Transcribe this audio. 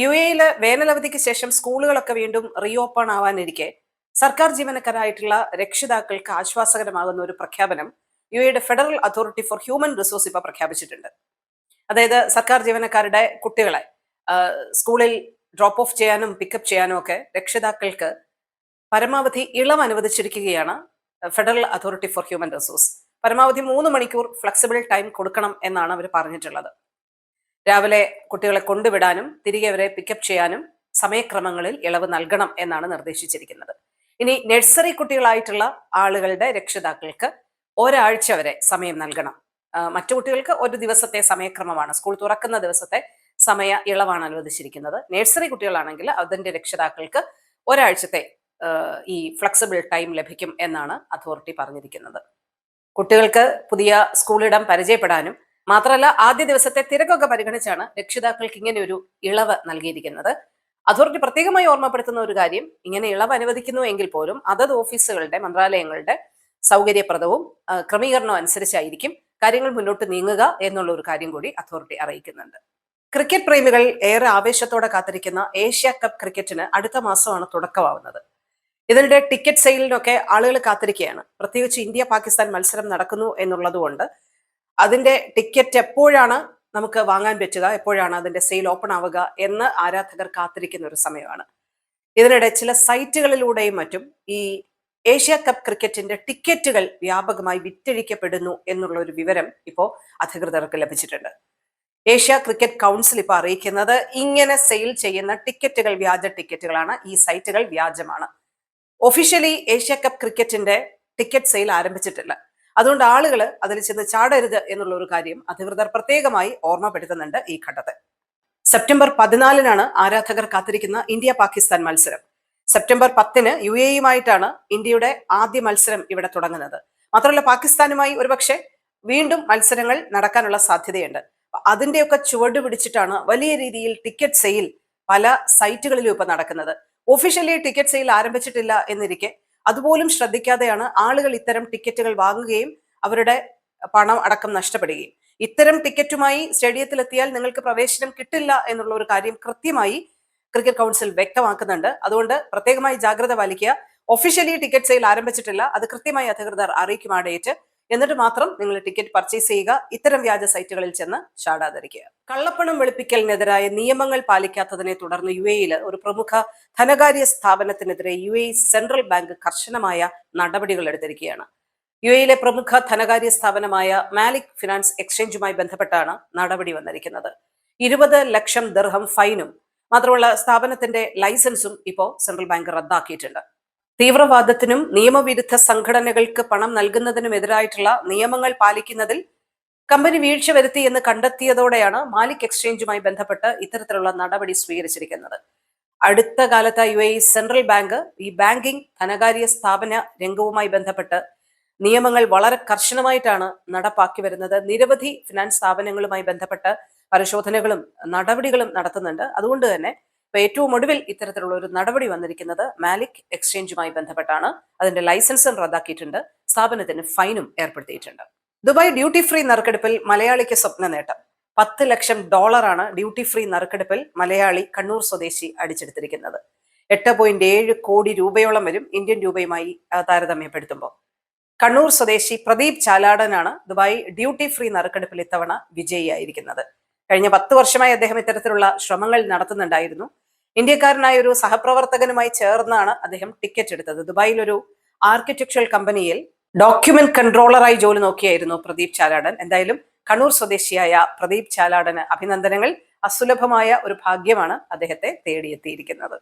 U എയിൽ വേനലവധിക്ക് ശേഷം സ്കൂളുകളൊക്കെ വീണ്ടും റീഓപ്പൺ ആവാനിരിക്കെ. സർക്കാർ ജീവനക്കാരായിട്ടുള്ള രക്ഷിതാക്കൾക്ക് ആശ്വാസകരമാകുന്ന ഒരു പ്രഖ്യാപനം യു എയുടെ federal authority for human resource ഇപ്പോൾ പ്രഖ്യാപിച്ചിട്ടുണ്ട്. അതായത് സർക്കാർ ജീവനക്കാരുടെ കുട്ടികളെ സ്കൂളിൽ ഡ്രോപ്പ് ഓഫ് ചെയ്യാനും പിക്കപ്പ് ചെയ്യാനും ഒക്കെ രക്ഷിതാക്കൾക്ക് പരമാവധി ഇളവ് അനുവദിച്ചിരിക്കുകയാണ് federal authority for human resource പരമാവധി മൂന്ന് മണിക്കൂർ ഫ്ലെക്സിബിൾ ടൈം കൊടുക്കണം എന്നാണ് അവർ പറഞ്ഞിട്ടുള്ളത്. രാവിലെ കുട്ടികളെ കൊണ്ടുവിടാനും തിരികെ അവരെ പിക്കപ്പ് ചെയ്യാനും സമയക്രമങ്ങളിൽ ഇളവ് നൽകണം എന്നാണ് നിർദ്ദേശിച്ചിരിക്കുന്നത്. ഇനി നഴ്സറി കുട്ടികളായിട്ടുള്ള ആളുകളുടെ രക്ഷിതാക്കൾക്ക് ഒരാഴ്ച വരെ സമയം നൽകണം. മറ്റു കുട്ടികൾക്ക് ഒരു ദിവസത്തെ സമയക്രമമാണ്. സ്കൂൾ തുറക്കുന്ന ദിവസത്തെ സമയ ഇളവാണ് അനുവദിച്ചിരിക്കുന്നത്. നഴ്സറി കുട്ടികളാണെങ്കിൽ അതിന്റെ രക്ഷിതാക്കൾക്ക് ഒരാഴ്ചത്തെ ഈ ഫ്ലെക്സിബിൾ ടൈം ലഭിക്കും എന്നാണ് അതോറിറ്റി പറഞ്ഞിരിക്കുന്നത്. കുട്ടികൾക്ക് പുതിയ സ്കൂളിടം പരിചയപ്പെടാനും മാത്രമല്ല ആദ്യ ദിവസത്തെ തിരക്കൊക്കെ പരിഗണിച്ചാണ് രക്ഷിതാക്കൾക്ക് ഇങ്ങനെ ഒരു ഇളവ് നൽകിയിരിക്കുന്നത്. അതോറിറ്റി പ്രത്യേകമായി ഓർമ്മപ്പെടുത്തുന്ന ഒരു കാര്യം ഇങ്ങനെ ഇളവ് അനുവദിക്കുന്നു എങ്കിൽ പോലും അതത് ഓഫീസുകളുടെ മന്ത്രാലയങ്ങളുടെ സൗകര്യപ്രദവും ക്രമീകരണവും അനുസരിച്ചായിരിക്കും കാര്യങ്ങൾ മുന്നോട്ട് നീങ്ങുക എന്നുള്ള ഒരു കാര്യം കൂടി അതോറിറ്റി അറിയിക്കുന്നുണ്ട്. ക്രിക്കറ്റ് പ്രേമികൾ ഏറെ ആവേശത്തോടെ കാത്തിരിക്കുന്ന ഏഷ്യ കപ്പ് ക്രിക്കറ്റിന് അടുത്ത മാസമാണ് തുടക്കമാവുന്നത്. ഇതിനിടെ ടിക്കറ്റ് സെയിലിനൊക്കെ ആളുകൾ കാത്തിരിക്കുകയാണ്. പ്രത്യേകിച്ച് ഇന്ത്യ പാകിസ്ഥാൻ മത്സരം നടക്കുന്നു എന്നുള്ളതുകൊണ്ട് അതിന്റെ ടിക്കറ്റ് എപ്പോഴാണ് നമുക്ക് വാങ്ങാൻ പറ്റുക എപ്പോഴാണ് അതിന്റെ സെയിൽ ഓപ്പൺ ആവുക എന്ന് ആരാധകർ കാത്തിരിക്കുന്ന ഒരു സമയമാണ്. ഇതിനിടെ ചില സൈറ്റുകളിലൂടെയും മറ്റും ഈ ഏഷ്യ കപ്പ് ക്രിക്കറ്റിന്റെ ടിക്കറ്റുകൾ വ്യാപകമായി വിറ്റഴിക്കപ്പെടുന്നു എന്നുള്ള ഒരു വിവരം ഇപ്പോൾ അധികൃതർക്ക് ലഭിച്ചിട്ടുണ്ട്. ഏഷ്യ ക്രിക്കറ്റ് കൗൺസിൽ ഇപ്പോൾ അറിയിക്കുന്നത് ഇങ്ങനെ സെയിൽ ചെയ്യുന്ന ടിക്കറ്റുകൾ വ്യാജ ടിക്കറ്റുകളാണ്. ഈ സൈറ്റുകൾ വ്യാജമാണ്. ഒഫീഷ്യലി ഏഷ്യ കപ്പ് ക്രിക്കറ്റിന്റെ ടിക്കറ്റ് സെയിൽ ആരംഭിച്ചിട്ടില്ല. അതുകൊണ്ട് ആളുകൾ അതിൽ ചെന്ന് ചാടരുത് എന്നുള്ള ഒരു കാര്യം അധികൃതർ പ്രത്യേകമായി ഓർമ്മപ്പെടുത്തുന്നുണ്ട് ഈ ഘട്ടത്തിൽ. സെപ്റ്റംബർ പതിനാലിനാണ് ആരാധകർ കാത്തിരിക്കുന്ന ഇന്ത്യ പാകിസ്ഥാൻ മത്സരം. സെപ്റ്റംബർ പത്തിന് യു എയുമായിട്ടാണ് ഇന്ത്യയുടെ ആദ്യ മത്സരം ഇവിടെ തുടങ്ങുന്നത്. മാത്രമല്ല പാകിസ്ഥാനുമായി ഒരുപക്ഷെ വീണ്ടും മത്സരങ്ങൾ നടക്കാനുള്ള സാധ്യതയുണ്ട്. അതിന്റെയൊക്കെ ചുവട് പിടിച്ചിട്ടാണ് വലിയ രീതിയിൽ ടിക്കറ്റ് സെയിൽ പല സൈറ്റുകളിലും ഇപ്പൊ നടക്കുന്നത്. ഒഫീഷ്യലി ടിക്കറ്റ് സെയിൽ ആരംഭിച്ചിട്ടില്ല എന്നിരിക്കെ അതുപോലും ശ്രദ്ധിക്കാതെയാണ് ആളുകൾ ഇത്തരം ടിക്കറ്റുകൾ വാങ്ങുകയും അവരുടെ പണം അടക്കം നഷ്ടപ്പെടുകയും. ഇത്തരം ടിക്കറ്റുമായി സ്റ്റേഡിയത്തിൽ എത്തിയാൽ നിങ്ങൾക്ക് പ്രവേശനം കിട്ടില്ല എന്നുള്ള ഒരു കാര്യം കൃത്യമായി ക്രിക്കറ്റ് കൗൺസിൽ വ്യക്തമാക്കുന്നുണ്ട്. അതുകൊണ്ട് പ്രത്യേകമായി ജാഗ്രത പാലിക്കുക. ഒഫീഷ്യലി ടിക്കറ്റ് സെയിൽ ആരംഭിച്ചിട്ടില്ല. അത് കൃത്യമായി അധികൃതർ അറിയിക്കും ആ ഡേറ്റ്. എന്നിട്ട് മാത്രം നിങ്ങൾ ടിക്കറ്റ് പർച്ചേസ് ചെയ്യുക. ഇത്തരം വ്യാജ സൈറ്റുകളിൽ ചെന്ന് ചാടാതിരിക്കുക. കള്ളപ്പണം വെളുപ്പിക്കലിനെതിരായ നിയമങ്ങൾ പാലിക്കാത്തതിനെ തുടർന്ന് യു എയിൽ ഒരു പ്രമുഖ ധനകാര്യ സ്ഥാപനത്തിനെതിരെ യു എ സെൻട്രൽ ബാങ്ക് കർശനമായ നടപടികൾ എടുത്തിരിക്കുകയാണ്. യു എയിലെ പ്രമുഖ ധനകാര്യ സ്ഥാപനമായ മാലിക് ഫിനാൻസ് എക്സ്ചേഞ്ചുമായി ബന്ധപ്പെട്ടാണ് നടപടി വന്നിരിക്കുന്നത്. ഇരുപത് ലക്ഷം ദർഹം ഫൈനും മാത്രമല്ല സ്ഥാപനത്തിന്റെ ലൈസൻസും ഇപ്പോൾ സെൻട്രൽ ബാങ്ക് റദ്ദാക്കിയിട്ടുണ്ട്. തീവ്രവാദത്തിനും നിയമവിരുദ്ധ സംഘടനകൾക്ക് പണം നൽകുന്നതിനുമെതിരായിട്ടുള്ള നിയമങ്ങൾ പാലിക്കുന്നതിൽ കമ്പനി വീഴ്ച വരുത്തി എന്ന് കണ്ടെത്തിയതോടെയാണ് മാലിക് എക്സ്ചേഞ്ചുമായി ബന്ധപ്പെട്ട് ഇത്തരത്തിലുള്ള നടപടി സ്വീകരിച്ചിരിക്കുന്നത്. അടുത്ത കാലത്ത് യു എ സെൻട്രൽ ബാങ്ക് ഈ ബാങ്കിംഗ് ധനകാര്യ സ്ഥാപന രംഗവുമായി ബന്ധപ്പെട്ട് നിയമങ്ങൾ വളരെ കർശനമായിട്ടാണ് നടപ്പാക്കി വരുന്നത്. നിരവധി ഫിനാൻസ് സ്ഥാപനങ്ങളുമായി ബന്ധപ്പെട്ട് പരിശോധനകളും നടപടികളും നടത്തുന്നുണ്ട്. അതുകൊണ്ട് തന്നെ ഇപ്പൊ ഏറ്റവും ഒടുവിൽ ഇത്തരത്തിലുള്ള ഒരു നടപടി വന്നിരിക്കുന്നത് മാലിക് എക്സ്ചേഞ്ചുമായി ബന്ധപ്പെട്ടാണ്. അതിന്റെ ലൈസൻസും റദ്ദാക്കിയിട്ടുണ്ട്. സ്ഥാപനത്തിന് ഫൈനും ഏർപ്പെടുത്തിയിട്ടുണ്ട്. ദുബായ് ഡ്യൂട്ടി ഫ്രീ നറുക്കെടുപ്പിൽ മലയാളിക്ക് സ്വപ്ന നേട്ടം. പത്ത് ലക്ഷം ഡോളറാണ് ഡ്യൂട്ടി ഫ്രീ നറുക്കെടുപ്പിൽ മലയാളി കണ്ണൂർ സ്വദേശി അടിച്ചെടുത്തിരിക്കുന്നത്. എട്ട് പോയിന്റ് ഏഴ് കോടി രൂപയോളം വരും ഇന്ത്യൻ രൂപയുമായി താരതമ്യപ്പെടുത്തുമ്പോൾ. കണ്ണൂർ സ്വദേശി പ്രദീപ് ചാലാടനാണ് ദുബായ് ഡ്യൂട്ടി ഫ്രീ നറുക്കെടുപ്പിൽ ഇത്തവണ വിജയിയായിരിക്കുന്നത്. കഴിഞ്ഞ പത്ത് വർഷമായി അദ്ദേഹം ഇത്തരത്തിലുള്ള ശ്രമങ്ങൾ നടത്തുന്നുണ്ടായിരുന്നു. ഇന്ത്യക്കാരനായ ഒരു സഹപ്രവർത്തകനുമായി ചേർന്നാണ് അദ്ദേഹം ടിക്കറ്റ് എടുത്തത്. ദുബായിൽ ഒരു ആർക്കിടെക്ചറൽ കമ്പനിയിൽ ഡോക്യുമെന്റ് കൺട്രോളറായി ജോലി നോക്കിയായിരുന്നു പ്രദീപ് ചാലാടൻ. എന്തായാലും കണ്ണൂർ സ്വദേശിയായ പ്രദീപ് ചാലാടന് അഭിനന്ദനങ്ങൾ. അസുലഭമായ ഒരു ഭാഗ്യമാണ് അദ്ദേഹത്തെ തേടിയെത്തിയിരിക്കുന്നത്.